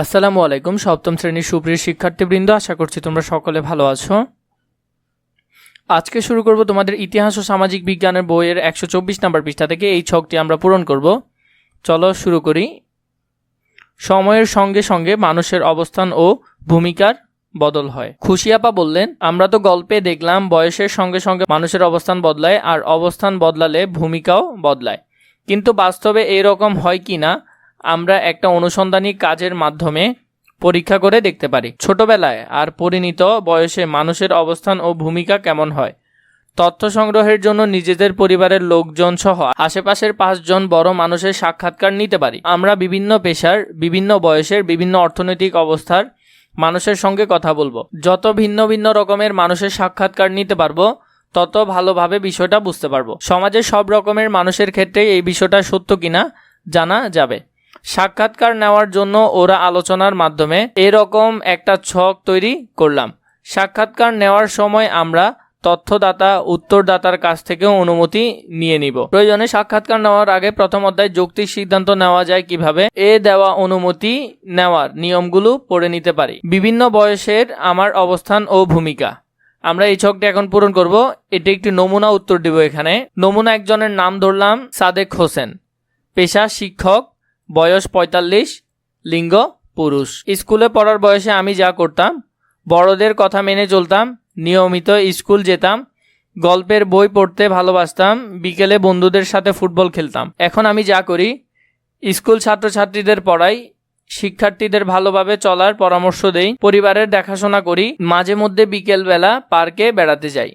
আসসালামু আলাইকুম, সপ্তম শ্রেণির সুপ্রিয় শিক্ষার্থীবৃন্দ, আশা করছি তোমরা সকলে ভালো আছো। আজকে শুরু করব তোমাদের ইতিহাস ও সামাজিক বিজ্ঞানের বইয়ের একশো চব্বিশ নম্বর পৃষ্ঠা থেকে, এই ছকটি আমরা পূরণ করব। চলো শুরু করি। সময়ের সঙ্গে সঙ্গে মানুষের অবস্থান ও ভূমিকার বদল হয়। খুশিয়াপা বললেন, আমরা তো গল্পে দেখলাম, বয়সের সঙ্গে সঙ্গে মানুষের অবস্থান বদলায়, আর অবস্থান বদলালে ভূমিকাও বদলায়। কিন্তু বাস্তবে এরকম হয় কি না আমরা একটা অনুসন্ধানী কাজের মাধ্যমে পরীক্ষা করে দেখতে পারি। ছোটবেলায় আর পরিণত বয়সে মানুষের অবস্থান ও ভূমিকা কেমন হয়? তথ্য সংগ্রহের জন্য নিজেদের পরিবারের লোকজন সহ আশেপাশের পাঁচজন বড় মানুষের সাক্ষাৎকার নিতে পারি। আমরা বিভিন্ন পেশার, বিভিন্ন বয়সের, বিভিন্ন অর্থনৈতিক অবস্থার মানুষের সঙ্গে কথা বলব। যত ভিন্ন ভিন্ন রকমের মানুষের সাক্ষাৎকার নিতে পারব, তত ভালোভাবে বিষয়টা বুঝতে পারব। সমাজের সব রকমের মানুষের ক্ষেত্রে এই বিষয়টা সত্য কিনা জানা যাবে। সাক্ষাৎকার নেওয়ার জন্য ওরা আলোচনার মাধ্যমে এরকম একটা ছক তৈরি করলাম। সাক্ষাৎকার নেওয়ার সময় আমরা তথ্যদাতা, উত্তরদাতার কাছ থেকেও অনুমতি নিয়ে নিব। প্রয়োজনে সাক্ষাৎকার নেওয়ার আগে প্রথম অধ্যায় যৌক্তিক সিদ্ধান্ত নেওয়া যায় কীভাবে? এ দেওয়া অনুমতি নেওয়ার নিয়মগুলো পড়ে নিতে পারি। বিভিন্ন বয়সের আমার অবস্থান ও ভূমিকা। আমরা এই ছকটি এখন পূরণ করব। এটি একটি নমুনা উত্তর দিব এখানে। নমুনা একজনের নাম ধরলাম সাদেক হোসেন। পেশা শিক্ষক বয়স পঁয়তাল্লিশ, লিঙ্গ পুরুষ। স্কুলে পড়ার বয়সে আমি যা করতাম, বড়দের কথা মেনে চলতাম, নিয়মিত স্কুল যেতাম, গল্পের বই পড়তে ভালোবাসতাম, বিকেলে বন্ধুদের সাথে ফুটবল খেলতাম। এখন আমি যা করি, স্কুল ছাত্রছাত্রীদের পড়াই, শিক্ষার্থীদের ভালোভাবে চলার পরামর্শ দেই, পরিবারের দেখাশোনা করি, মাঝে মধ্যে বিকেলবেলা পার্কে বেড়াতে যাই।